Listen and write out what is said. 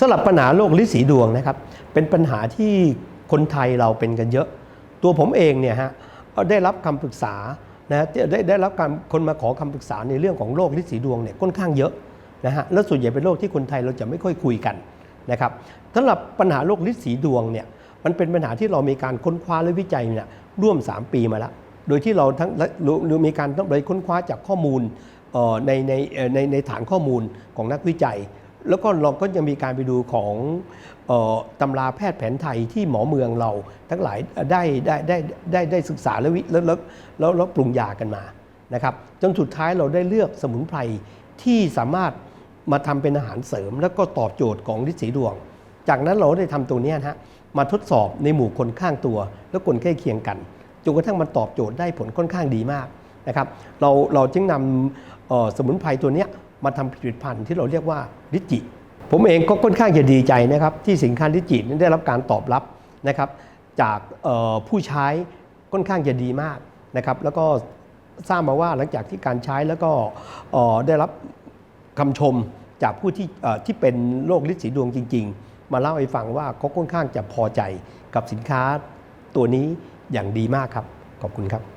สำหรับปัญหาโรคลิสีดวงนะครับ เป็นปัญหาที่คนไทยเราเป็นกันเยอะ ตัวผมเองเนี่ยฮะได้รับคำปรึกษานะได้ได้รับการคนมาขอคำปรึกษาในเรื่องของโรคลิสีดวงเนี่ยค่อนข้างเยอะนะฮะแล้วส่วนใหญ่เป็นโรคที่คนไทยเราจะไม่ค่อยคุยกันนะครับสำหรับปัญหาโรคลิสีดวงเนี่ยมันเป็นปัญหาที่เรามีการค้นคว้าและวิจัยเนี่ยร่วม 3 ปีมาแล้วโดยที่เราทั้งเรามีการต้องไปค้นคว้าจากข้อมูลในในในในฐานข้อมูลของนักวิจัย แล้วก็เราก็ยังมีการไปดูของออตำราแพทย์แผนไทยที่หมอเมืองเราทั้งหลายได้ได้ได้ได้ได้ศึกษาและวิแล้วแล้วแล้วแล้วปรุงยากันมานะครับจนสุดท้ายเราได้เลือกสมุนไพรที่สามารถมาทำเป็นอาหารเสริม แล้วก็ตอบโจทย์ของฤทธิ์สีดวง จากนั้นเราได้ทำตัวเนี้ยนะฮะมาทดสอบในหมู่คนข้างตัว และคนใกล้เคียงกันจนกระทั่งมันตอบโจทย์ได้ผลค่อนข้างดีมากนะครับเราเราจึงนำสมุนไพรตัวเนี้ย มาทำผลิตภัณฑ์ที่เราเรียกว่าลิจิ ผมเองก็ค่อนข้างจะดีใจนะครับ ที่สินค้าลิจินั้นได้รับการตอบรับนะครับ จากผู้ใช้ค่อนข้างจะดีมากนะครับ แล้วก็ทราบมาว่าหลังจากที่การใช้แล้วก็ได้รับคำชมจากผู้ที่ที่เป็นโรคลิสีดวงจริง ๆ มาเล่าให้ฟังว่าเขาค่อนข้างจะพอใจกับสินค้าตัวนี้อย่างดีมากครับ ขอบคุณครับ